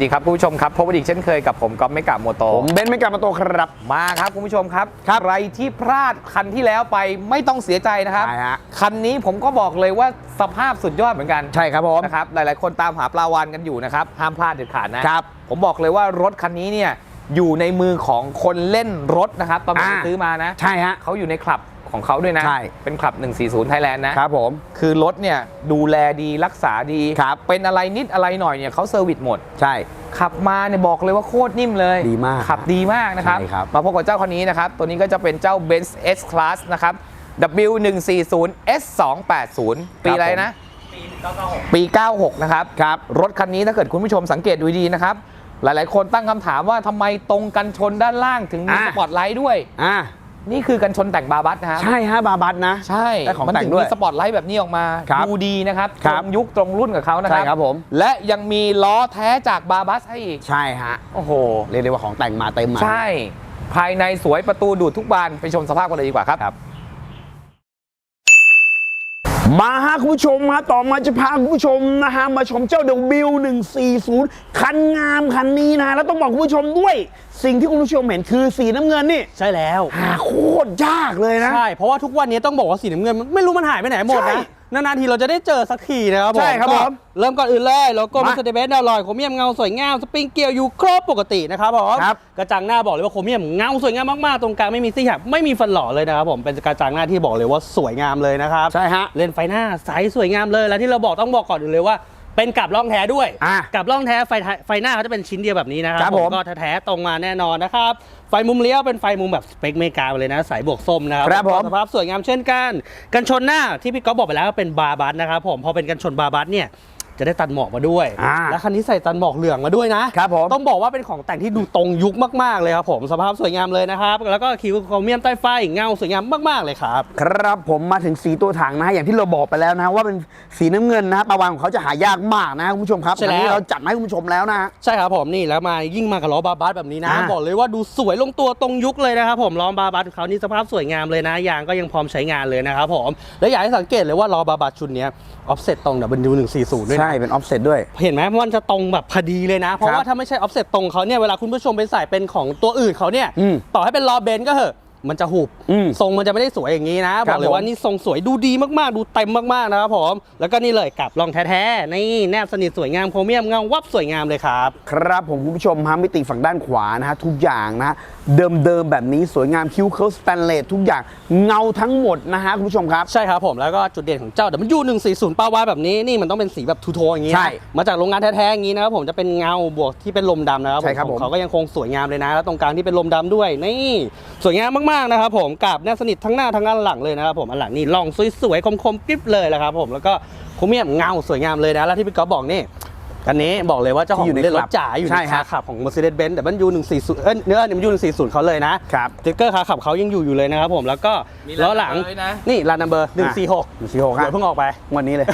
วัสดีครับคุณผู้ชมครับพบกันอีกเช่นเคยกับผมก๊อฟไม่กาโมโตผมเบนซ์ไม่กลับมาโตครับมาครับคุณผู้ชมครับใครที่พลาดคันที่แล้วไปไม่ต้องเสียใจนะครับ ใช่ฮะ คันนี้ผมก็บอกเลยว่าสภาพสุดยอดเหมือนกันใช่ครับผม นะครับหลายๆ คนตามหาปลาวานกันอยู่นะครับห้ามพลาดเด็ดขาดนะ ครับ ผมบอกเลยว่ารถคันนี้เนี่ยอยู่ในมือของคนเล่นรถนะครับตอนที่อ่า ซื้อมานะ ใช่ฮะ เขาอยู่ในคลับ ของเขาด้วยนะ ใช่ เป็นคลับ 140 ไทยแลนด์นะ ครับผม คือรถเนี่ยดูแลดีรักษาดีครับ เป็นอะไรนิดอะไรหน่อยเนี่ยเขาเซอร์วิสหมด ใช่ ขับมาเนี่ยบอกเลยว่าโคตรนิ่มเลยดีมากขับดีมากนะครับ ใช่ครับ มาพบกับเจ้าคันนี้นะครับ ตัวนี้ก็จะเป็นเจ้า Benz S Class นะครับ W140 S280 ปีอะไรนะ ปี 96 นะครับ ครับ รถคันนี้ถ้าเกิดคุณผู้ชมสังเกตดูดีๆนะครับ หลายๆ คนตั้งคำถามว่าทำไมตรงกันชนด้านล่างถึงมีอะ สปอตไลท์ด้วย อ่า นี่คือกันชนแต่งบาบัสนะครับใช่ฮะบาบัสนะ ใช่ได้ของมันแต่งถึงด้วยมีสปอตไลท์แบบนี้ออกมาครับดูดีนะครับคตรัรบ งยุคตรงรุ่นกับเขานะคใช่รับ ครับผม และยังมีล้อแท้จากบาบัสให้อีก ใช่ฮะโอ้โห เรียกได้ว่าของแต่งมาเต็มมา ใช่ ภายในสวยประตูดูดทุกบาน ไปชมสภาพกันเลยดีกว่าครับ ครับ มาฮะคุณผู้ชมฮะต่อมาจะพาคุณผู้ชมนะฮะมาชมเจ้า W140 คันงามคันนี้นะ แล้วต้องบอกคุณผู้ชมด้วย สิ่งที่คุณผู้ชมเห็นคือสีน้ำเงินนี่ใช่แล้ว หาโคตรยากเลยนะ ใช่ เพราะว่าทุกวันนี้ต้องบอกว่าสีน้ำเงินมันไม่รู้มันหายไปไหนหมดใช่นะ นานๆทีเราจะได้เจอสักทีนะครับผมใช่ครับก็ผมเริ่มก่อนอื่นเลยโลโก้มา มิสเตอร์เบสดาวลอยโครเมียมเงาสวยงามสปริงเกลียวอยู่ครบปกตินะครับผมครับ กระจังหน้าบอกเลยว่าโครเมียมเงาสวยงามมากๆตรงกลางไม่มีซี่หักไม่มีฟันหล่อเลยนะครับผมเป็นกระจังหน้าที่บอกเลยว่าสวยงามเลยนะครับ ใช่ฮะ เลนส์ไฟหน้าใสสวยงามเลย แล้วที่เราบอกต้องบอกก่อนอื่นเลยว่า เป็นกับร่องแท้ด้วย อะกับร่องแท้ไฟท้ายไฟหน้าเขาจะเป็นชิ้นเดียวแบบนี้นะครัครับผมก็แท้ๆตรงมาแน่นอนนะครับ ไฟมุมเลี้ยวเป็นไฟมุมแบบสเปคเมกาเลยนะสายบวกส้มนะครับครับผม สภาพสวยงามเช่นกัน กันชนหน้าที่พี่ก๊อฟบอกไปแล้วว่าเป็นบาร์บัสนะครับผมพอเป็นกันชนบาร์บัสเนี่ย จะได้ตัดหมอกมาด้วย อ่าและคันนี้ใส่ตัดหมอกเหลืองมาด้วยนะครับผม ต้องบอกว่าเป็นของแต่งที่ดูตรงยุคมากๆเลยครับผมสภาพสวยงามเลยนะครับ แล้วก็คิวโครเมียมใต้ไฟเงาสวยงามมากๆเลยครับ ครับผมมาถึงสีตัวถังนะฮะอย่างที่เราบอกไปแล้วนะฮะว่าเป็นสีน้ำเงินนะฮะประวานของเขาจะหายากมากนะฮะคุณผู้ชมครับใช่แล้ว อันนี้เราจัดมาให้คุณผู้ชมแล้วนะฮะ ใช่ครับผมนี่แล้วมายิ่งมากับล้อบาบัสแบบนี้นะ อ่า บอกเลยว่าดูสวยลงตัวตรงยุคเลยนะครับผมล้อบาบัสของเขานี่สภาพสวยงามเลยนะยางก็ยังพร้อมใช้งานเลยนะครับผมและอยากให้สังเกตเลยว่าล้อบาบัสชุดเนี้ ออฟเซ็ตตรง W140 ด้วยใช่นะเป็นออฟเซ็ตด้วย เห็นไหมมันจะตรงแบบพอดีเลยนะ เพราะครับว่าถ้าไม่ใช่ออฟเซ็ตตรงเขาเนี่ย เวลาคุณผู้ชมไปใส่เป็นของตัวอื่นเขาเนี่ย อืม ต่อให้เป็นล้อเบนซ์ก็เหอะ มันจะหุบอืมทรงมันจะไม่ได้สวยอย่างนี้นะครับบอกเลยผมว่านี่ทรงสวยดูดีมากๆ ดูเต็มมากๆนะครับผมแล้วก็นี่เลยกับรองแท้ๆนี่แนบสนิทสวยงามโครเมียมเงาวับสวยงามเลยครับ ครับผมคุณผู้ชมฮะมิติฝั่งด้านขวานะฮะทุกอย่างนะฮะเดิมๆแบบนี้สวยงามคิ้วเคิร์สแตนเลสทุกอย่างเงาทั้งหมดนะฮะคุณผู้ชมครับใช่ครับผมแล้วก็จุดเด่นของเจ้า W140 ปาวาแบบนี้นี่มันต้องเป็นสีแบบทูโทนอย่างนี้นะใช่มาจากโรงงานแท้ๆอย่างนี้นะครับผมจะเป็นเงาบวกที่เป็นลมดำนะครับใช่ครับของผมเขาก็ยังคงสวยงามเลยนะแล้วตรงกลางที่เป็นลมดำด้วยนี่สวยงามมากๆนะครับผมกับแนบสนิททั้งหน้าทั้งอันหลังเลยนะครับผมอันหลังนี่ล่องสวยๆคมๆกริบเลยแหละครับผมแล้วก็โครเมียมเงาสวยงามเลยนะแล้วที่พี่ก๊อฟบอกนี่ อันนี้บอกเลยว่าเจ้าของที่อยู่ในเล่นรคลัถบจ๋าอยู่ในใช่คาฮะขับของ Mercedes-Benz W140 เอ้ยเนื้อ W140 เขาเลยนะครับสติ๊กเกอร์ขาขับเขายังอยู่อยู่เลยนะครับผมแล้วก็มีล้อหลังร้าน number ด้วยนะนี่ร้านนัมเบอร์หนึ่งสี่หกหนึ่งสี่หกฮะเดี๋ยวเพิ่งออกไปวันนี้เลย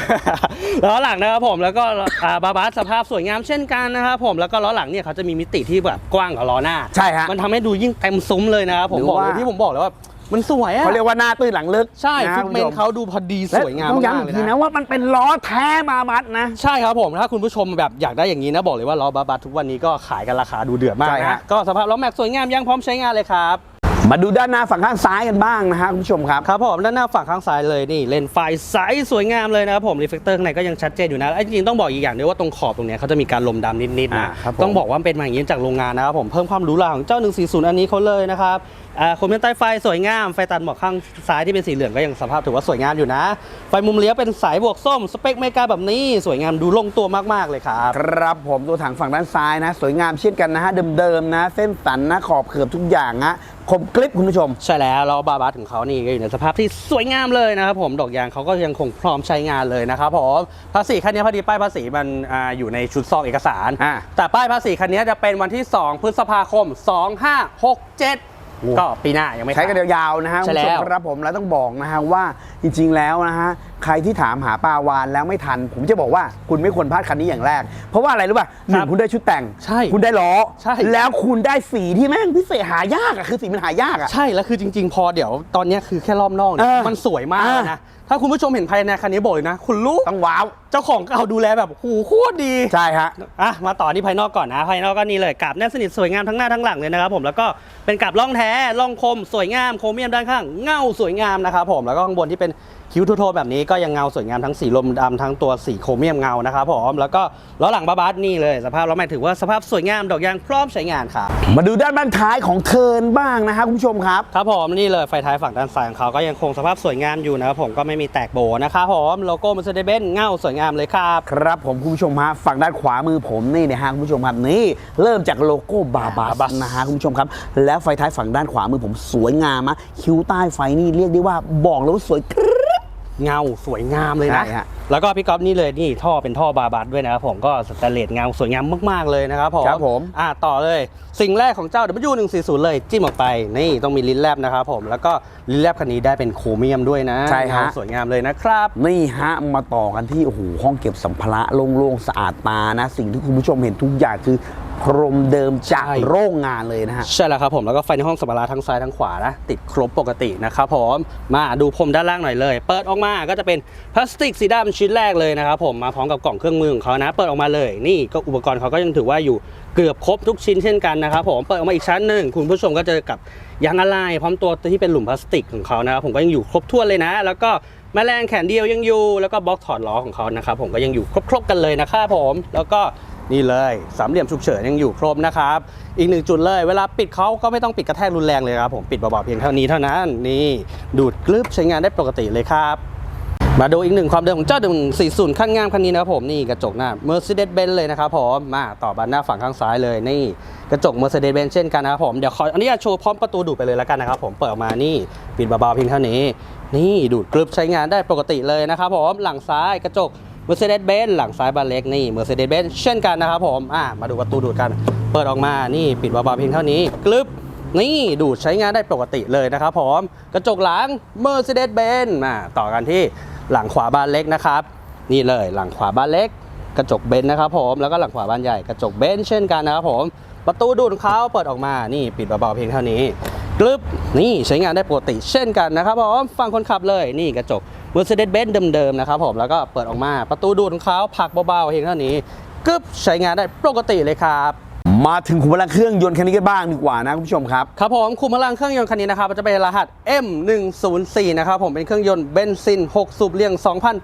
ล้อหลังนะครับผมแล้วก็อ่าบาบาสสภาพสวยงามเช่นกันนะครับผมแล้วก็ล้อหลังเนี่ยเขาจะมีมิติที่แบบกว้างกว่าล้อหน้าใช่ฮะมันทำให้ดูยิ่งเต็มซุ้มเลยนะครับผมหรือบอกเลยว่าที่ผมบอกเลยว่า มันสวยอะเขาเรียกว่าหน้าตื้นหลังลึกใช่นะฟิฮะกคุณเมผู้ชนเขาดูพอดีสวยงามและต้องมากย้ำอีเลกยทีนะนะว่ามันเป็นล้อแท้มาบัสนะ ใช่ครับผมถ้าคุณผู้ชมแบบอยากได้อย่างนี้นะบอกเลยว่าล้อบาบาทุกวันนี้ก็ขายกันราคาดูเดือดมากใช่นะฮะก็สภาพล้อแม็กซ์สวยงามยังพร้อมใช้งานเลยครับ มาดูด้านหน้าฝั่งข้างซ้ายกันบ้างนะฮะคุณผู้ชมครับ ครับผมด้านหน้าฝั่งข้างซ้ายเลยนี่เลนส์ไฟใสสวยงามเลยนะครับผมรีเฟกเตอร์ข้างในก็ยังชัดเจนอยู่นะและจริงๆต้องบอกอีกอย่างด้วยว่าตรงขอบตรงเนี้ยเขาจะมีการลมดำนิดๆนะอ่าครับผม ต้องบอกว่าเป็นมาอย่างนี้จากโรงงานนะครับผมเพิ่มความหรูหราของเจ้า 140 อันนี้เขาเลยนะครับอ่าโคมเมนใต้ไฟสวยงามไฟตัดหมอกข้างซ้ายที่เป็นสีเหลืองก็ยังสภาพถือว่าสวยงามอยู่นะ ไฟมุมเลี้ยวเป็นสายบวกส้มสเปคเมกาแบบนี้สวยงามดูลงตัวมากๆเลยครับ ครับผมตัวถังฝั่งด้านซ้ายนะ สวยงามเช่นกันนะฮะเดิมๆนะ เส้นสันนะขอบเขือบทุกอย่างนะ คมกริบคุณผู้ชม ใช่แล้วแล้วบาบาของเขานี่ก็อยู่ในสภาพที่สวยงามเลยนะครับผมดอกยางเขาก็ยังคงพร้อมใช้งานเลยนะครับผมภาษีคันนี้พอดีป้ายภาษีมันอาอยู่ในชุดซองเอกสาร อ่าแต่ป้ายภาษีคันนี้จะเป็นวันที่ 2 พฤษภาคม 2567 ก็ปีหน้ายังไม่ใช้กันขาดยาวๆนะฮะใช่คุณผู้ชแล้มวครับผมแล้วต้องบอกนะฮะว่าจริงๆแล้วนะฮะ ใครที่ถามหาปลาวานแล้วไม่ทัน ผมจะบอกว่าคุณไม่ควรพลาดคันนี้อย่างแรก เพราะว่าอะไรรู้ป่ะหนึ่ครังบคุณได้ชุดแต่ง ใช่คุณได้ล้อ ใช่ แล้วคุณได้สีที่แม่งพิเศษหายากอะคือสีมันหายากอะใช่แล้วคือจริง ๆ พอเดี๋ยวตอนเนี้ยคือแค่รอบนอกเนี่เอยอมันสวยมากอ่านะ ถ้าคุณผู้ชมเห็นภายในคันนี้บอกเลยนะ คุณลูกต้องว้าว เจ้าของเก่าดูแลแบบโอ้โหโคตรดี ใช่ฮะอะมาต่อที่ภายนอกก่อนนะภายนอกก็นี่เลยกาบแน่นสนิทสวยงามทั้งหน้าทั้งหลังเลยนะครับผมแล้วก็เป็นกาบล่องแท้ล่องคมสวยงามโครเมียมด้านข้างเงาสวยงามนะครับผมแล้วก็ข้างบนที่เป็น คิ้วทูโทนแบบนี้ก็ยังเงาสวยงามทั้งสีลมดำทั้งตัวสีโครเมียมเงานะครับผมแล้วก็ล้อหลังบาบาสนี่เลยสภาพล้อแม็กถือว่าสภาพสวยงามดอกยางพร้อมใช้งานครับมาดูด้านบ้านท้ายของเทิร์นบ้างนะฮะคุณผู้ชมครับครับผมนี่เลยไฟท้ายฝั่งด้านซ้ายของเขาก็ยังคงสภาพสวยงามอยู่นะครับผมก็ไม่มีแตกโบนะครับผมโลโก้ Mercedes-Benz เงาสวยงามเลยครับครับผมคุณผู้ชมฮะฝั่งด้านขวามือผมนี่นะฮะคุณผู้ชมครับนี่เริ่มจากโลโก้บาบา Barbas สนะฮะคุณผู้ชมครับ แล้วไฟท้ายฝั่งด้านขวามือผมสวยงามอะคิ้วใต้ไฟนี่เรียกได้ว่าบอกเลยว่าสวยกริ๊บ เงาสวยงามเลยนะ ใช่ฮะ แล้วก็พี่ก๊อฟนี่เลยนี่ท่อเป็นท่อบาบาดด้วยนะครับผมก็สแตนเลสเงาสวยงามมากๆเลยนะครับผมครับผม อ่าต่อเลยสิ่งแรกของเจ้า W140 เลยจิ้มออกไปนี่ต้องมีลิ้นแลบนะครับผมแล้วก็ลิ้นแลบคันนี้ได้เป็นโครเมียมด้วยนะใช่ฮะ เงาสวยงามเลยนะครับ นี่ฮะมาต่อกันที่โอ้โหห้องเก็บสัมภาระโล่งๆสะอาดตานะ สิ่งที่คุณผู้ชมเห็นทุกอย่างคือ พรมเดิมจากใช่โรงงานเลยนะฮะ ใช่แล้วครับผม แล้วก็ไฟในห้องสัมภาระทั้งซ้ายทั้งขวานะติดครบปกตินะครับผม มาดูพรมด้านล่างหน่อยเลย เปิดออกมาก็จะเป็นพลาสติกสีดำชิ้นแรกเลยนะครับผม มาพร้อมกับกล่องเครื่องมือของเขานะ เปิดออกมาเลย นี่ก็อุปกรณ์เขาก็ยังถือว่าอยู่เกือบครบทุกชิ้นเช่นกันนะครับผม เปิดออกมาอีกชั้นหนึ่งคุณผู้ชมก็เจอกับยางอะไหล่พร้อมตัวที่เป็นหลุมพลาสติกของเขานะครับผมก็ยังอยู่ครบถ้วนเลยนะ แล้วก็แมลงแขนเดียวยังอยู่ แล้วก็บล็อกถอดล้อของเขานะครับผมก็ยังอยู่ครบๆกันเลยนะครับผม แล้วก็ นี่เลยสามเหลี่ยมฉุกเฉินยังอยู่ครบนะครับ อีกหนึ่งจุดเลย เวลาปิดเขาก็ไม่ต้องปิดกระแทกรุนแรงเลยครับผมปิดเบาๆเพียงเท่านี้เท่านั้น นี่ดูดกลึบใช้งานได้ปกติเลยครับมาดูอีกหนึ่งความเดิมของเจ้า140ขั้นงามคันนี้นะครับผมนี่กระจกหน้า Mercedes-Benz เลยนะครับผมมาต่อบานหน้าฝั่งข้างซ้ายเลยนี่กระจก Mercedes-Benz เช่นกันนะครับผมเดี๋ยวขออนุญาตโชว์พร้อมประตูดูดไปเลยแล้วกันนะครับผมเปิดออกมานี่ปิดเบาๆเพียงเท่านี้ นี่ดูดกลึบใช้งานได้ปกติเลยนะครับผมหลังซ้ายกระจก Mercedes-Benz หลังซ้ายบานเล็กนี่ Mercedes-Benz เช่นกันนะครับผมอ่ามาดูประตูดูดกัน เปิดออกมานี่ปิดเบาๆเพียงเท่านี้กลึบนี่ดูดใช้งานได้ปกติเลยนะครับผมกระจกหลัง Mercedes-Benz มาต่อกันที่หลังขวาบานเล็กนะครับ นี่เลยหลังขวาบานเล็ก กระจกเบนซ์นะครับผมแล้วก็หลังขวาบานใหญ่กระจกเบนซ์เช่นกันนะครับผมประตูดูดเขาเปิดออกมานี่ปิดเบาๆเพียงเท่านี้กลึบนี่ใช้งานได้ปกติเช่นกันนะครับผมฝั่งคนขับเลยนี่กระจก Mercedes-Benz เดิมๆนะครับผมแล้วก็เปิดออกมาประตูดูดของเขาผักเบาๆเพียงเท่านี้กึบใช้งานได้ปกติเลยครับ มาถึงขุมพลังเครื่องยนต์คันนี้กันบ้างดีกว่านะคุณผู้ชมครับ ครับผมคุมพลังเครื่องยนต์คันนี้นะครับจะเป็นรหัส M104 นะครับผมเป็นเครื่องยนต์เบนซิน 6 สูบเรียง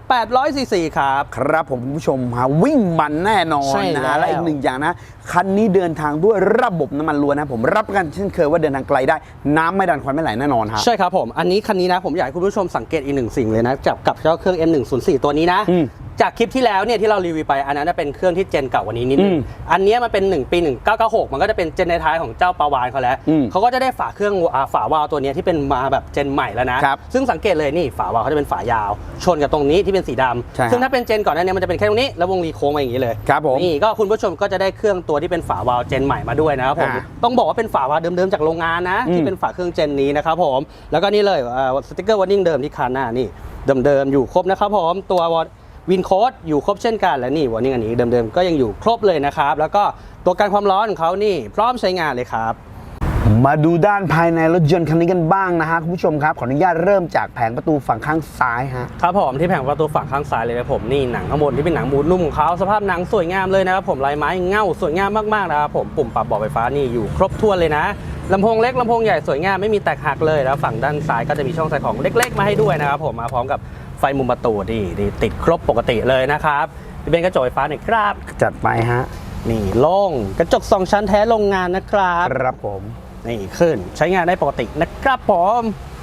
2,800ซีซีครับ ครับผมคุณผู้ชมฮะวิ่งมันแน่นอนใช่นะแล้ว และอีกหนึ่งอย่างนะ คันนี้เดินทางด้วยระบบน้ำมันล้วนนะผมรับประกันเช่นเคยว่าเดินทางไกลได้ น้ำไม่ดันควันไม่ไหลแน่นอนครับ ใช่ครับผม อันนี้คันนี้นะผมอยากให้คุณผู้ชมสังเกตอีกหนึ่งสิ่งเลยนะจับกับเจ้าเครื่อง M104 ตัวนี้นะ อืมจากคลิปที่แล้วเนี่ยที่เรารีวิวไปอันนั้นนะเป็นเครื่องที่เจนเก่ากว่านี้นิดนึงอืมอันเนี้ยมันเป็น1ปี1996 มันก็จะเป็นเจนในท้ายของเจ้าปาวานเขาแล้วอืมเขาก็จะได้ฝาเครื่องอ่าฝาวาล์วตัวเนี้ยที่เป็นมาแบบเจนใหม่แล้วนะครับซึ่งสังเกตเลยนี่ฝาวาล์วเขาจะเป็นฝายาว ชนกับตรงนี้ที่เป็นสีดำใช่ครับซึ่งถ้าเป็นเจนก่อนหน้านี้มันจะเป็นแค่ตรงนี้แล้ววงรีโค้งมาอย่างนี้เลยครับผมนี่ก็คุณผู้ชมก็จะได้เครื่องตัวที่เป็นฝาวาล์วเจนใหม่มาด้วยนะครับผมอ่าต้องบอกว่าเป็นฝาวาล์วเดิมๆจากโรงงานนะอืมที่เป็นฝาเครื่องเจนนี้นะครับผมแล้วก็นี่เลยสติ๊กเกอร์วอร์นิ่งเดิมที่คันหน้านี่เดิมๆอยู่ครบนะครับผมตัว วินโค้ดอยู่ครบเช่นกันและนี่วอร์นิ่งอันนี้เดิมๆก็ยังอยู่ครบเลยนะครับ แล้วก็ตัวกันความร้อนของเขานี่พร้อมใช้งานเลยครับมาดูด้านภายในรถยนต์คันนี้กันบ้างนะฮะคุณผู้ชมครับ ขออนุญาตเริ่มจากแผงประตูฝั่งข้างซ้ายฮะครับผมที่แผงประตูฝั่งข้างซ้ายเลยนะผมนี่หนังข้างบนที่เป็นหนังมูนนุ่มของเขาสภาพหนังสวยงามเลยนะครับผมลายไม้เงาสวยงามมากๆนะครับผมปุ่มปรับเบาะไฟฟ้านี่อยู่ครบถ้วนเลยนะลำโพงเล็กลำโพงใหญ่สวยงามไม่มีแตกหักเลยแล้วฝั่งด้านซ้ายก็จะมีช่องใส่ของเล็ก ๆ มาให้ด้วยนะครับผมมาพร้อมกับ ไฟมุมประตูดีดีติดครบปกติเลยนะครับเป็นกระจกไฟฟ้าหน่อยครับจัดไปฮะนี่โล่งกระจกสองชั้นแท้โรงงานนะครับครับผมนี่ขึ้นใช้งานได้ปกตินะครับผม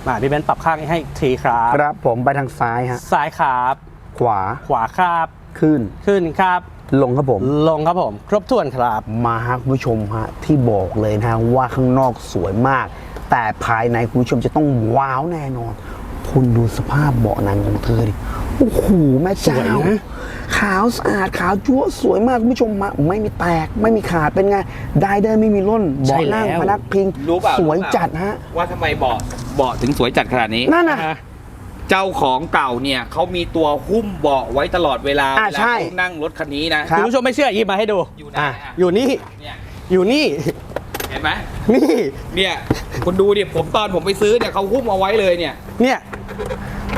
มาพี่เบนซ์ปรับข้างให้อีกทีครับครับผมไปทางซ้ายฮะซ้ายครับ ขวาขวาครับขึ้นขึ้นครับ ลงครับผม ลงครับผม ครบถ้วนครับ มาฮะคุณผู้ชมฮะที่บอกเลยนะฮะว่าข้างนอกสวยมาก แต่ภายในคุณผู้ชมจะต้องว้าวแน่นอน คุณดูสภาพเบาะหนังของเธอดิ โอ้โห แม่เจ้าสวยนะ ขาวสะอาดขาวจั๊วสวยมากคุณผู้ชมมาไม่มีแตกไม่มีขาดเป็นไง ได้เดินไม่มีร่นเบาะนั่งพนักพิง รู้เปล่าสวยรู้เปล่าจัดฮะ ว่าทำไมเบาะเบาะถึงสวยจัดขนาดนี้ นั่นน่ะ เจ้าของเก่าเนี่ยเขามีตัวหุ้มเบาะไว้ตลอดเวลาอ่าเวลาใช่เขานั่งรถคันนี้นะค รับ คุณผู้ชมไม่เชื่อหยิบมาให้ดู อยู่ไหนอะอะอยู่นี่ เนี่ยอยู่นี่ เห็นไหมนี่ เนี่ยคุณดูดิผมตอนผมไปซื้อเนี่ยเขาหุ้มเอาไว้เลยเนี่ย เนี่ย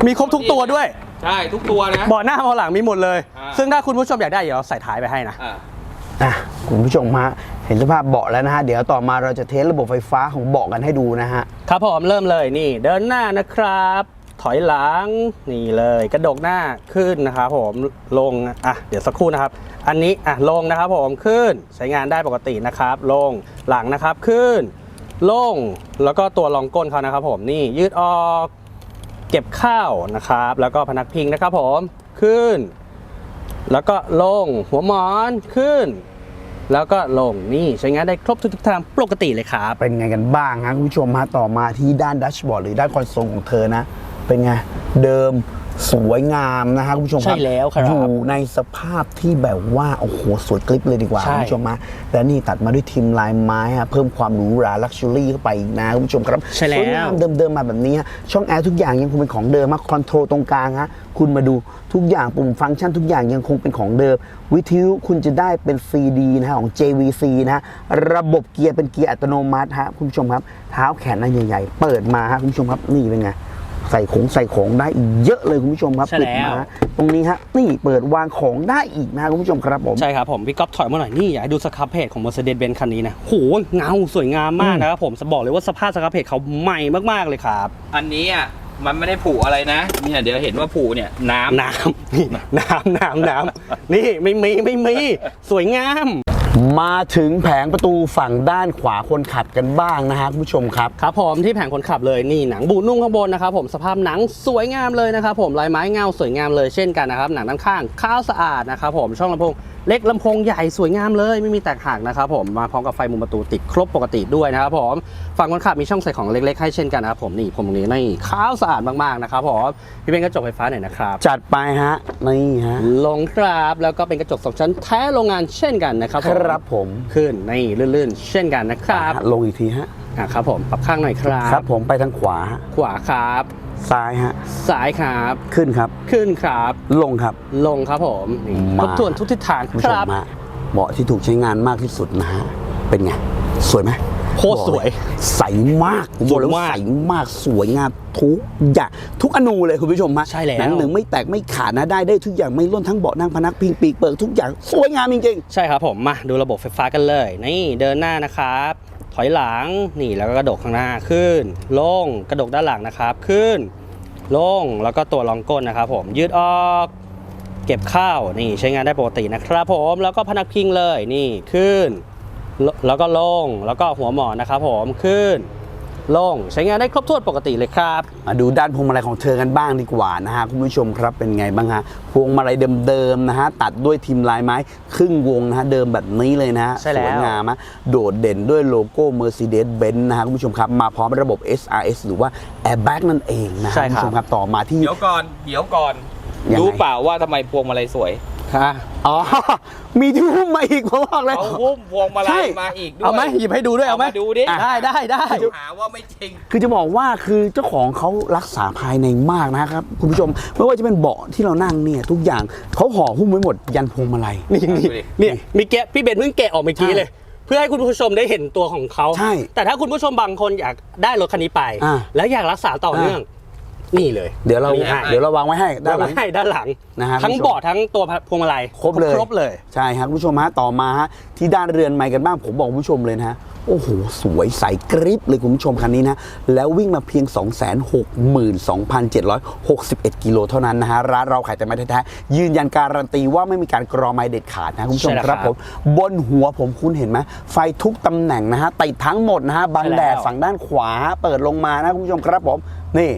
มีครบทุกตัวด้วย ใช่ทุกตัวนะ เบาะหน้าเบาะหลังมีหมดเลย อ่า ซึ่งถ้าคุณผู้ชมอยากได้เดี๋ยวเราใส่ท้ายไปให้นะ อะอะคุณผู้ชมฮะเห็นสภาพเบาะแล้วนะฮะ เดี๋ยวต่อมาเราจะเทสระบบไฟฟ้าของเบาะกันให้ดูนะฮะ ครับผมเริ่มเลยนี่ เดินหน้านะครับ ถอยหลังนี่เลย กระดกหน้าขึ้นนะครับผมลงอะเดี๋ยวสักครู่นะครับ อันนี้อะลงนะครับผมขึ้นใช้งานได้ปกตินะครับ ลงหลังนะครับขึ้น ลงแล้วก็ตัวรองก้นเขานะครับผมนี่ยืดออก เก็บข้าวนะครับ แล้วก็พนักพิงนะครับผมขึ้น แล้วก็ลงหัวหมอนขึ้น แล้วก็ลงนี่ใช้งานได้ครบทุกทุกทางปกติเลยครับเป็นไงกันบ้างฮะคุณผู้ชมฮะต่อมาที่ด้านดัชบอร์ดหรือด้านคอนโซลของเธอนะ เป็นไง เดิม สวยงามนะฮะคุณผู้ชมครับใช่แล้วครับอยู่ในสภาพที่แบบว่าโอ้โหสวยกริบเลยดีกว่าใช่คุณผู้ชมฮะและนี่ตัดมาด้วยทิมลายไม้ฮะเพิ่มความหรูหราลักชัวรี่เข้าไปอีกนะคุณผู้ชมครับใช่แล้วสวยงามเดิมๆมาแบบนี้ฮะช่องแอร์ทุกอย่างยังคงเป็นของเดิมมาคอนโทรลตรงกลางฮะคุณมาดูทุกอย่างปุ่มฟังก์ชันทุกอย่างยังคงเป็นของเดิม วิทยุคุณจะได้เป็น CD นะฮะของ JVC นะฮะระบบเกียร์เป็นเกียร์อัตโนมัติฮะคุณผู้ชมครับ เท้าแขนอันใหญ่ ๆ เปิดมาฮะคุณผู้ชมครับนี่เป็นไง ใส่ของใส่ของได้อีกเยอะเลยคุณผู้ชมครับใช่ปิดแล้ว มาตรงนี้ฮะนี่เปิดวางของได้อีกนะคุณผู้ชมครับผม ใช่ครับผมพี่ก๊อฟถอยมาหน่อยนี่อยากให้ดูสครับเพจของ Mercedes-Benz คันนี้นะโหเงาสวยงามมากนะครับผมจะบอกเลยว่าสภาพสครับเพจเขาใหม่มากๆเลยครับอันนี้อะมันไม่ได้ผูอะไรนะเนี่ยเดี๋ยวเห็นว่าผูเนี่ยน้ำ น้ำนี่น้ำน้ำน้ำนี่ไม่มีไม่มีสวยงาม มาถึงแผงประตูฝั่งด้านขวาคนขับกันบ้างนะฮะคุณผู้ชมครับ ครับผมที่แผงคนขับเลยนี่หนังบูนุ่งข้างบนนะครับผมสภาพหนังสวยงามเลยนะครับผมลายไม้เงาสวยงามเลยเช่นกันนะครับหนังด้านข้างข้าวสะอาดนะครับผมช่องลำโพง เล็กลำโพงใหญ่สวยงามเลยไม่มีแตกหักนะครับผมมาพร้อมกับไฟมุมประตูติดครบปกติด้วยนะครับผมฝั่งคนขับมีช่องใส่ของเล็กๆให้เช่นกันนะครับผมนี่ผมตรงนี้นี่ขาวสะอาดมากๆนะครับผมพี่เป็นกระจกไฟฟ้าหน่อยนะครับจัดไปฮะนี่ฮะลงกราบแล้วก็เป็นกระจกสองชั้นแท้โรงงานเช่นกันนะครับคผมรับผมขึ้นนี่ลื่นๆ เช่นกันนะครับอะลงอีกทีฮะอะครับผมปรับข้างหน่อยครับครับผมไปทางขวาฮะขวาครับ ซ้ายฮะซ้ายครับขึ้นครับ ขึ้นครับ ลงครับ ลงครับผมนี่มา ทบทวนทุกทิศทางคุณผู้คชรับมฮะเบาะที่ถูกใช้งานมากที่สุดนะฮะ เป็นไง สวยไหมโคตรสวยใสมากผมบอกเลยว่าสวยมากใสมากสวยงามทุกอย่างทุกอนูเลยคุณผู้ชมฮะใช่แล้ว หนังหนึ่งไม่แตกไม่ขาดนะได้ได้ทุกอย่างไม่ร่นทั้งเบาะนั่งพนักพิงปีกเปิดทุกอย่างสวยงามจริงใช่ครับผมมาดูระบบไฟฟ้ากันเลย นี่เดินหน้านะครับ ถอยหลังนี่แล้วก็กระดกข้างหน้าขึ้น ลงกระดกด้านหลังนะครับ ขึ้น ลงแล้วก็ตัวรองก้นนะครับ ผมยืดออกเก็บข้าวนี่ใช้งานได้ปกตินะครับ ผมแล้วก็พนักพิงเลยนี่ขึ้น แล้วก็ลงแล้วก็หัวหมอนนะครับ ผมขึ้น ลงใช้งานได้ครบถ้วนปกติเลยครับๆมาดูด้านพวงมาลัยของเธอกันบ้างดีกว่านะฮะคุณผู้ชมครับเป็นไงบ้างฮะพวงมาลัยเดิมๆนะฮะตัดด้วยทีมลายไม้ครึ่งวงนะฮะเดิมแบบนี้เลยนะฮะใช่แล้วสวยงามฮะโดดเด่นด้วยโลโก้ Mercedes-Benz นะฮะคุณผู้ชมครับมาพร้อมระบบ SRS หรือว่า Airbag นั่นเองนะฮะใช่คุณครับ ผู้ชมครับต่อมาที่ เดี๋ยวก่อน เดี๋ยวก่อน ยังไง รู้เปล่าว่าทำไมพวงมาลัยสวย ค่ะอ๋อ มีที่หุ้มมาอีกผมบอกเลยเขาหุ้มพวงมาใช่ ลัยมาอีกด้วย เอาไหมหยิบให้ดูด้วยเอาไหมเอามาดูดิ ได้ได้ได้หาว่าไม่จริง คือจะบอกว่าคือเจ้าของเขารักษาภายในมากนะครับคุณผู้ชมไม่ว่าจะเป็นเบาะที่เรานั่งเนี่ยทุกอย่างเขาห่อหุ้มไว้หมดยันพวงมาลัย นี่นี่ดูดิเนี่ยมีแกะพี่เบนเพิ่งแกะออกเมื่อกี้ใช่เลย เพื่อให้คุณผู้ชมได้เห็นตัวของเขาใช่แต่ถ้าคุณผู้ชมบางคนอยากได้รถคันนี้ไป อ่าแล้วอยากรักษาต่อเนื่อง นี่เลยเดี๋ยวเรามีให้เดี๋ยวเราวางไว้ให้ด้านหลังให้ด้านหลังนะฮะทั้งคุณผู้ชมเบาะทั้งตัวพวงมาลัยครบเลยครบเลยใช่ครับคุณผู้ชมฮะต่อมาฮะที่ด้านเรือนไม้กันบ้างผมบอกคุณผู้ชมเลยนะฮะโอ้โห สวยใสกริบเลยคุณผู้ชมคันนี้นะ แล้ววิ่งมาเพียง 262,761 กิโลเท่านั้นนะฮะ ร้านเราขายแต่ไม้แท้ๆยืนยันการันตีว่าไม่มีการกรอไม้เด็ดขาดนะคุณผู้ชมใช่แล้วครับครับผม บนหัวผมคุณเห็นไหมไฟทุกตำแหน่งนะฮะติดทั้งหมดนะฮะบังใช่แล้วแดดฝั่งด้านขวาเปิดลงมานะคุณผู้ชมครับผม นี่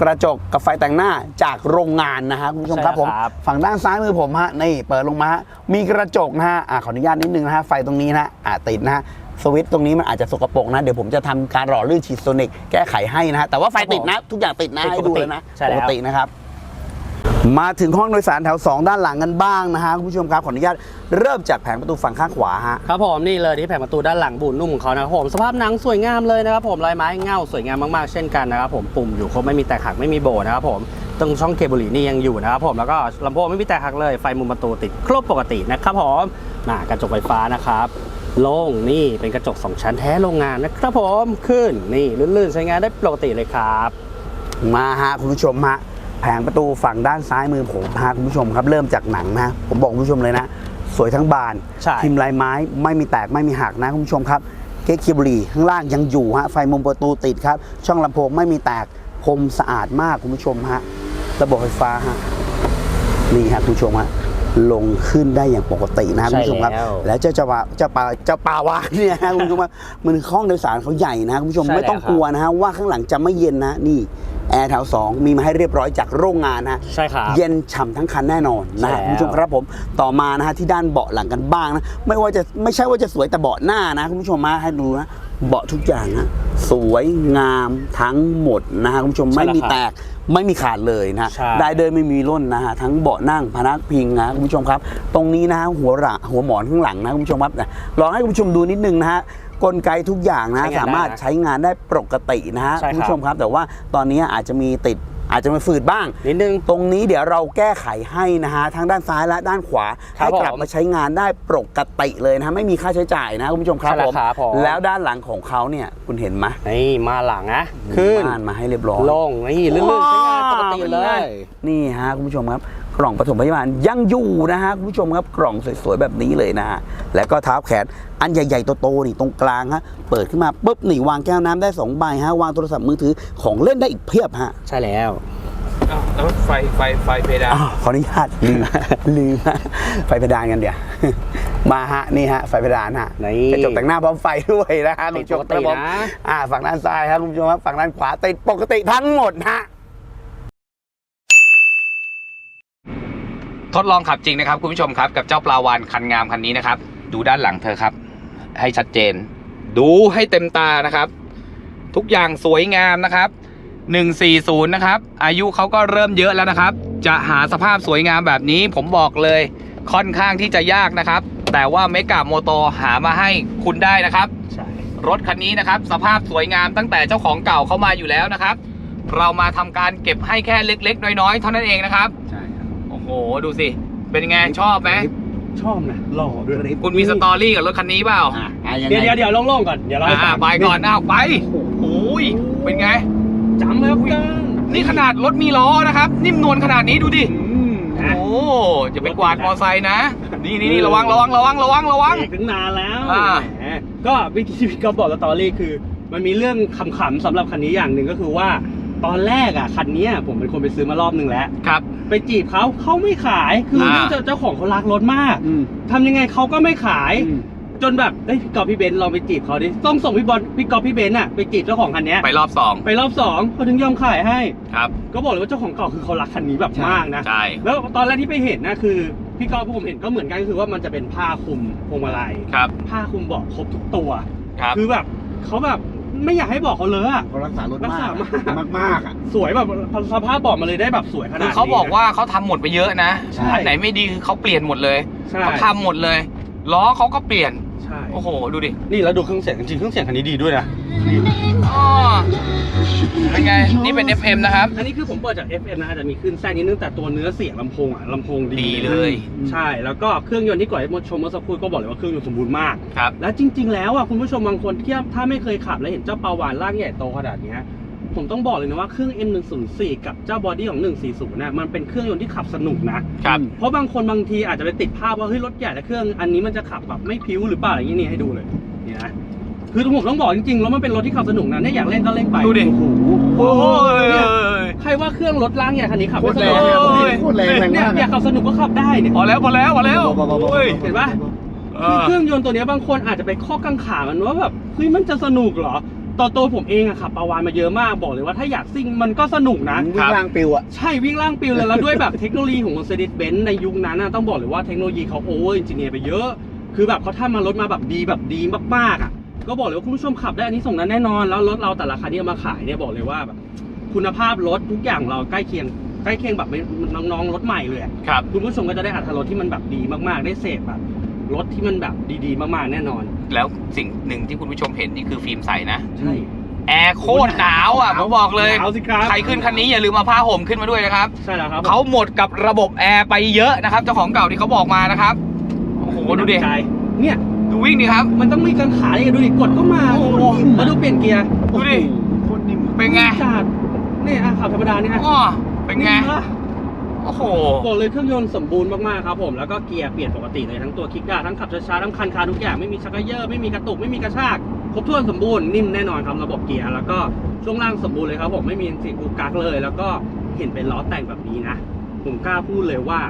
กระจกกับไฟแต่งหน้าจากโรงงานนะฮะคุณผู้ชมครับผม ใช่แล้วครับ ฝั่งด้านซ้ายมือผมฮะนี่เปิดลงมาฮะมีกระจกนะฮะอะขออนุญาตนิดนึงนะฮะไฟตรงนี้นะอะติดนะฮะสวิตช์ตรงนี้มันอาจจะสกปรกนะ เดี๋ยวผมจะทำการหล่อลื่นฉีดโซนิกแก้ไขให้นะฮะแต่ว่าไฟติดนะ ทุกอย่างติดนะติดให้ปกดูติเลยนะใช่แล้ว ปกตินะครับ มาถึงห้องโดยสารแถว 2 ด้านหลังกันบ้างนะฮะคุณผู้ชมครับขออนุญาตเริ่มจากแผงประตูฝั่งข้างขวาฮะครับผมนี่เลยที่แผงประตูด้านหลังบูนนุ่มของเขานะครับผมสภาพหนังสวยงามเลยนะครับผมลายไม้เงาสวยงามมากๆเช่นกันนะครับผมปุ่มอยู่ครบไม่มีแตกหักไม่มีโบนะครับผมตรงช่องเคเบิลนี่ยังอยู่นะครับผมแล้วก็ลำโพงไม่มีแตกหักเลยไฟมุมประตูติดครบปกตินะครับผมมากระจกไฟฟ้านะครับโล่งนี่เป็นกระจก 2 ชั้นแท้โรงงานนะครับผมขึ้นนี่ลื่นๆใช้งานได้ปกติเลยครับ มาฮะคุณผู้ชมฮะ แผงประตูฝั่งด้านซ้ายมือผมฮะคุณผู้ชมครับ เริ่มจากหนังนะ ผมบอกคุณผู้ชมเลยนะ สวยทั้งบานใช่พิมพ์ลายไม้ไม่มีแตกไม่มีหักนะคุณผู้ชมครับเก๊กคีบรีข้างล่างยังอยู่ฮะไฟมุมประตูติดครับ ช่องลำโพงไม่มีแตกคมสะอาดมากคุณผู้ชมฮะระบบไฟฟ้าฮะนี่ฮะคุณผู้ชมฮะลงขึ้นได้อย่างปกตินะคุณผู้ชมครับใช่แล้วแล้วเจ้าเจ้าปลาเจ้าปลาเจ้าปลาวานเนี่ยฮะคุณผู้ชมว่ามันห้องโดยสารเขาใหญ่นะคุณผู้ชมใช่ไม่ต้องแล้วครับกลัวนะฮะว่าข้างหลังจะไม่เย็นนะนี่ แอร์แถวสองมีมาให้เรียบร้อยจากโรงงานนะใช่ครับ เย็นฉ่ำทั้งคันแน่นอนนะฮะใช่แล้วคุณผู้ชมครับผมต่อมานะฮะที่ด้านเบาะหลังกันบ้างนะไม่ว่าจะไม่ใช่ว่าจะสวยแต่เบาะหน้านะคุณผู้ชมมาให้ดูนะเบาะทุกอย่างนะสวยงามทั้งหมดนะฮะคุณผู้ชมไม่มีแตกไม่มีขาดเลยนะฮะใช่ได้เดินไม่มีร่นนะฮะทั้งเบาะนั่งพนักพิงนะคุณผู้ชมครับ ตรงนี้นะฮะหัวหระหัวหมอนข้างหลังนะคุณผู้ชมครับนะลองให้คุณผู้ชมดูนิดนึงนะฮะ กลไกทุกอย่างนะ ใช้งานได้นะสามารถใช้งานได้ปกตินะฮะใช่ครับ คุณผู้ชมครับ แต่ว่าตอนนี้อาจจะมีติดอาจจะมาฝืดบ้าง นิดนึง ตรงนี้เดี๋ยวเราแก้ไขให้นะฮะทั้งด้านซ้ายและด้านขวาครับให้กลับผมมาใช้งานได้ปกติเลยนะฮะไม่มีค่าใช้จ่ายนะคุณผู้ชมครับใช่แล้วผมครับผม แล้วด้านหลังของเขาเนี่ยคุณเห็นไหมนี่มาหลังนะขึ้นม่านมาให้เรียบร้อยโล่งนี่ลื่นๆใช้งาน ปกติเลย นี่ฮะคุณผู้ชมครับ กล่องปฐมพยาบาลยังอยู่นะฮะคุณผู้ชมครับกล่องสวยๆแบบนี้เลยนะฮะแล้วก็เท้าแขนอันใหญ่ๆโตๆนี่ตรงกลางฮะเปิดขึ้นมาปุ๊บนี่วางแก้วน้ำได้สองใบฮะวางโทรศัพท์มือถือของเล่นได้อีกเพียบฮะใช่แล้ว อ้าวแล้วไฟไฟไฟเพดานอ้าวขออนุญาตลืม ลืมฮะไฟเพดานกันเดี๋ยว มาฮะนี่ฮะไฟเพดานฮะนี่กระจกแต่งหน้าพร้อมไฟด้วยนะฮะคุณผู้ชมติดปกติครับผมนะอ่าฝั่งด้านซ้ายครับคุณผู้ชมครับฝั่งด้านขวาติดปกติทั้งหมดฮะ ทดลองขับจริงนะครับคุณผู้ชมครับกับเจ้าปลาวานคันงามคันนี้นะครับ ดูด้านหลังเธอครับ ให้ชัดเจน ดูให้เต็มตานะครับ ทุกอย่างสวยงามนะครับ 140 นะครับ อายุเขาก็เริ่มเยอะแล้วนะครับ จะหาสภาพสวยงามแบบนี้ผมบอกเลยค่อนข้างที่จะยากนะครับ แต่ว่าเมกาโมโตหามาให้คุณได้นะครับใช่รถคันนี้นะครับ สภาพสวยงามตั้งแต่เจ้าของเก่าเข้ามาอยู่แล้วนะครับ เรามาทำการเก็บให้แค่เล็ก ๆ น้อยๆ เท่านั้นเองนะครับใช่ครับโอ้โหดูสิ เป็นไงชอบไหมชอบนะหล่อด้วยคุณมีสตอรี่กับรถคันนี้เปล่าอะอะยังเดี๋ยวไงเดี๋ยวเดี๋ยวโล่งๆก่อนเดี๋ยวเราให้ฟัอ่างไปก่อนอ้าวไปโอ้ยเป็นไงจำแล้วกันนี่ขนาดรถมีล้อนะครับ นิ่มนวลขนาดนี้ดูดิอะโอ้จะไปกวาดมอไซค์นะนี่นี่นี่ระวังระวังระวังระวังระวังเบรกตั้งนานแล้วอ่าแหมก็วิธีพี่ก็บอกสตอรี่คือ มันมีเรื่องขำๆสำหรับคันนี้อย่างหนึ่งก็คือว่า ตอนแรกอะคันเนี้ยผมเป็นคนไปซื้อมารอบหนึ่งแล้ว ครับ ไปจีบเขาเขาไม่ขายคืออ่าเจ้าเจ้าของเขารักรถมากอืมทำยังไงเขาก็ไม่ขาย อืมจนแบบเอ้ยพี่กอฟพี่เบนซ์ลองไปจีบเขาดิต้องส่งพี่บอลพี่กอฟพี่เบนซ์อะไปจีบเจ้าของคันเนี้ยไปรอบสองไปรอบสองเขาถึงยอมขายให้ ครับก็บอกเลยว่าเจ้าของเก่าคือเขารักคันนี้แบบมากนะ ใช่แล้วตอนแรกที่ไปเห็นนะคือพี่กอฟผมเห็นก็เหมือนกันก็คือว่ามันจะเป็นผ้าคลุมพวงมาลัยครับผ้าคลุมเบาะครบทุกตัว ครับ คือแบบเขาแบบ ไม่อยากให้บอกเขาเลยอะ เขารักษารถรักมากษามากมาก มากๆอะ สวยแบบสภาพเบาะมาเลยได้แบบสวยขนาดคือนี้เขาบอกว่าเขาทำหมดไปเยอะนะใช่ อันไหนไม่ดีคือเขาเปลี่ยนหมดเลยใช่ เขาทำหมดเลยล้อเขาก็เปลี่ยนใช่ โอ้โห ดูดินี่แล้วดูเครื่องเสียงจริงๆเครื่องเสียงคันนี้ดีด้วยนะ อ๋อเป็นไง นี่เป็น FM นะครับ อันนี้คือผมเปิดจาก FM นะอาจจะมีขึ้นแทรกนิดนึงแต่ตัวเนื้อเสียงลำโพงอะลำโพงดีดีเลย ใช่ แล้วก็เครื่องยนต์ที่ก่อนให้ชมเมื่อสักครู่ก็บอกเลยว่าเครื่องยนต์สมบูรณ์มาก ครับ และจริง ๆ แล้วอะคุณผู้ชมบางคนที่ถ้าไม่เคยขับแล้วเห็นเจ้าปาวานร่างใหญ่โตขนาดเนี้ย ผมต้องบอกเลยนะว่าเครื่อง M104 กับเจ้าบอดี้ของ 140นะมันเป็นเครื่องยนต์ที่ขับสนุกนะครับ เพราะบางคนบางทีอาจจะไปติดภาพว่าเฮ้ยรถใหญ่แต่เครื่องอันนี้มันจะขับแบบไม่พิ้วหรือเปล่าอย่างนี้นี่ให้ดูเลยนี่นะคือผมต้องบอกจริงๆแล้วมันเป็นรถที่ขับสนุกนะเนี่ยอยากเล่นก็เล่นไปดูดิโอ้โหโอ้ยเนี่ยใครว่าเครื่องรถล่างใหญ่คันนี้ขับโคไม่ตรสแรนุงกอะโอ้ยโคตรแรงแรงเนี่ยมากอยากอะขับสนุกก็ขับได้เนี่ยพอแล้วพอแล้วพอแล้วเบาๆๆๆโอ้ยเห็นปะเอคืออเครื่องยนต์ตัวเนี้ยบางคนอาจจะไปข้อกังขามันว่าแบบเฮ้ยมันจะสนุกเหรอ ตอนตัวผมเองอะขับปาวานมาเยอะมากบอกเลยว่าถ้าอยากซิ่งมันก็สนุกนะ วิ่งล่างปิวอะ ใช่วิ่งล่างปิวเลยแล้วด้วยแบบเทคโนโลยีของ Mercedes-Benz ในยุคนั้นนะต้องบอกเลยว่าเทคโนโลยีเขาโอเวอร์อินจิเนียร์ไปเยอะ คือแบบเขาทำมารถมาแบบดีแบบดีมากๆอะก็บอกเลยว่าคุณผู้ชมขับได้อันนี้ส่งนั้นแน่นอนแล้วรถเราแต่ละคันที่เอามาขายเนี่ยบอกเลยว่าแบบคุณภาพรถทุกอย่างเราใกล้เคียงใกล้เคียงแบบไม่น้องๆรถใหม่เลยอะครับ คุณผู้ชมก็จะได้อัตรถรสที่มันแบบดีมากๆ ได้เสพแบบ รถที่มันแบบดีๆ มากๆ แน่นอน แล้วสิ่งหนึ่งที่คุณผู้ชมเห็นนี่คือฟิล์มใสนะ ใช่ แอร์โคตรหนาวอะผมบอกเลย หนาวสิครับใครขึ้นคันนี้อย่าลืมมาผ้าห่มขึ้นมาด้วยนะครับ ใช่แล้วครับเขาหมดกับระบบแอร์ไปเยอะนะครับเจ้าของเก่าที่เขาบอกมานะครับ โอ้โหดูดิใจเนี่ย ดูวิ่งดิครับ มันต้องมีกังขาดิดูดิกดก็มาโอ้โหมาดูเปลี่ยนเกียร์ดูดิโคตรนิ่มเป็นไง จัดนี่อะขับธรรมดานี่อะอ๋อเป็นไงนิ่มปะ โอ้โห บอกเลยเครื่องยนต์สมบูรณ์มากๆครับผม แล้วก็เกียร์เปลี่ยนปกติเลยทั้งตัวคลิกได้ทั้งขับช้าๆทั้งคันคาทุกอย่างไม่มีชักเกยอร์ไม่มีกระตุกไม่มีกระชากครบถ้วนสมบูรณ์นิ่มแน่นอนครับระบบเกียร์แล้วก็ช่วงล่างสมบูรณ์เลยครับผมไม่มีสิ่งกุกกักเลย แล้วก็เห็นเป็นล้อแต่งแบบนี้นะผมกล้าพูดเลยว่า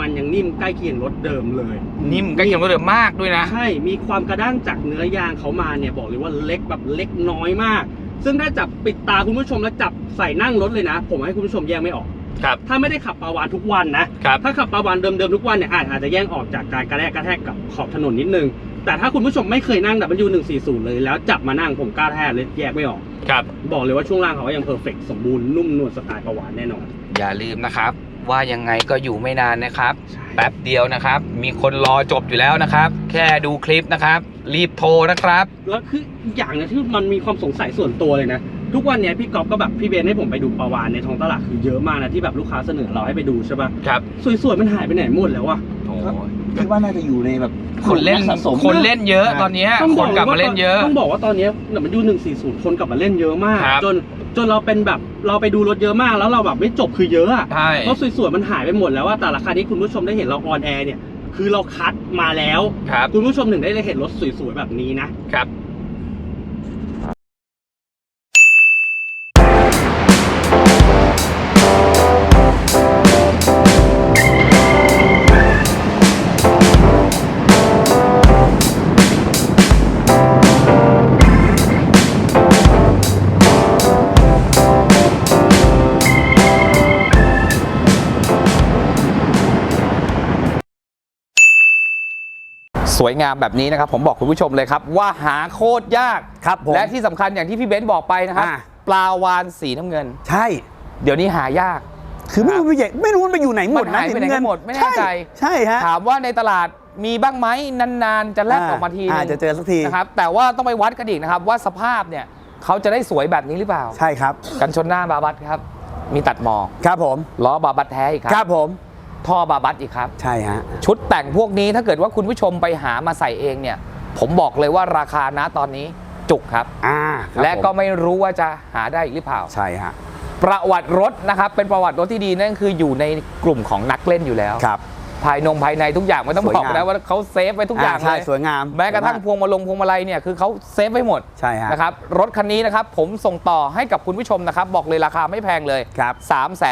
มันยังนิ่มใกล้เคียงรถเดิมเลย นิ่มใกล้เคียงรถเดิมมากด้วยนะ ใช่ มีความกระด้างจากเนื้อยางเขามาเนี่ยบอกเลยว่าเล็กแบบเล็กน้อยมาก ซึ่งถ้าจับปิดตาคุณผู้ชมแล้วจับใส่นั่งรถเลยนะ ผมให้คุณผู้ชมแยกไม่ออก ครับ ถ้าไม่ได้ขับปาวานทุกวันนะครับ ถ้าขับปาวานเดิมๆทุกวันเนี่ยอาจอาจจะแย่งออกจากการกระแทกกระแทกกับขอบถนนนิดนึง แต่ถ้าคุณผู้ชมไม่เคยนั่ง W140 เลย แล้วจับมานั่งผมกล้าแท้เลยแยกไม่ออก ครับ บอกเลยว่าช่วงล่างเขาก็ยังเพอร์เฟกสมบูรณ์นุ่มนวลสไตล์ปาวานแน่นอนอย่าลืมนะครับ ว่ายังไงก็อยู่ไม่นานนะครับ แป๊บเดียวนะครับ มีคนรอจบอยู่แล้วนะครับ แค่ดูคลิปนะครับ รีบโทรนะครับ แล้วคืออีกอย่างนะที่มันมีความสงสัยส่วนตัวเลยนะ ทุกวันเนี้ยพี่ก๊อฟก็แบบพี่เบนให้ผมไปดูปลาวานในท้องตลาดคือเยอะมากนะที่แบบลูกค้าเสนอเราให้ไปดูใช่ปะครับสวยๆมันหายไปไหนหมดแล้ววะ โอ้ยคิดว่าน่าจะอยู่ในแบบคนเล่นสะสมคนเล่นเยอะตอนเนี้ยต้องคบอนกลับมาเล่นเยอะ ต้องบอกว่าตอนเนี้ยมันยูหนึ่งสี่ศูนย์คนกลับมาเล่นเยอะมาก ครับ จนจนเราเป็นแบบเราไปดูรถเยอะมากแล้วเราแบบไม่จบคือเยอะอะใช่ เพราะสวยๆมันหายไปหมดแล้วว่าแต่ราคาที่คุณผู้ชมได้เห็นเราออนแอร์เนี่ยคือเราคัดมาแล้ว ครับ คุณผู้ชมถึงได้เห็นรถสวยๆแบบนี้นะครับ สวยงามแบบนี้นะครับ ผมบอกคุณผู้ชมเลยครับ ว่าหาโคตรยากครับผมและที่สำคัญอย่างที่พี่เบนซ์บอกไปนะครับ อ่า ปลาวานสีน้ำเงิน ใช่ เดี๋ยวนี้หายาก คือไม่รู้ไปไหนไม่รู้มันไปอยู่ไหนหมดมันนะหายไปไหนกันหมดไม่แน่ใจช่ใช่ฮะ ถามว่าในตลาดมีบ้างไหมนานๆ จะแลกออกมาทีนึอ่างจะเจอสักที นะครับแต่ว่าต้องไปวัดกันอีกนะครับ ว่าสภาพเนี่ยเขาจะได้สวยแบบนี้หรือเปล่า ใช่ครับ กันชนหน้าบาบัสครับ มีตัดหมอกครับผม ล้อบาบัสแท้อีกคครัรับบผม ท่อบาบัสอีกครับ ใช่ฮะ ชุดแต่งพวกนี้ถ้าเกิดว่าคุณผู้ชมไปหามาใส่เองเนี่ย ผมบอกเลยว่าราคานะตอนนี้จุกครับ อ่าครับและก็ผมไม่รู้ว่าจะหาได้อีกหรือเปล่า ใช่ฮะ ประวัติรถนะครับ เป็นประวัติรถที่ดีนั่นคืออยู่ในกลุ่มของนักเล่นอยู่แล้ว ครับ ภายนงภายในทุกอย่างไม่ต้องสวยบอกงามนะว่าเขาเซฟไว้ทุกอย่างใช่เลยสวยงาม แม้กระทั่งพวงมาลงพวงมาลัยเนี่ยคือเขาเซฟไว้หมดใช่ฮะนะครับรถคันนี้นะครับผมส่งต่อให้กับคุณผู้ชมนะครับ บอกเลยราคาไม่แพงเลยครับ3 1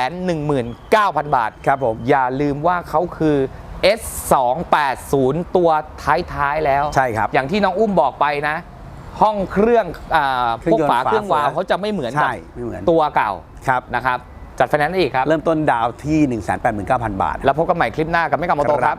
9 0 0 0 บาทครับผมอย่าลืมว่าเขาคือ S 2 8 0 ตัวท้ายๆแล้วใช่ครับอย่างที่น้องอุ้มบอกไปนะห้องเครื่องอาเครื่พอวงกยนต์ฝาเครื่องวาล์วฝาเขาจะไม่เหมือนกัใช่บไม่เหมือนตัวเก่าครับนะครับ จัดไฟแนนซ์ได้อีกครับ เริ่มต้นดาวน์ที่ 1 8 9 0 0 0 บาท แล้วพบกันใหม่คลิปหน้ากับไม่กับมอโตครับ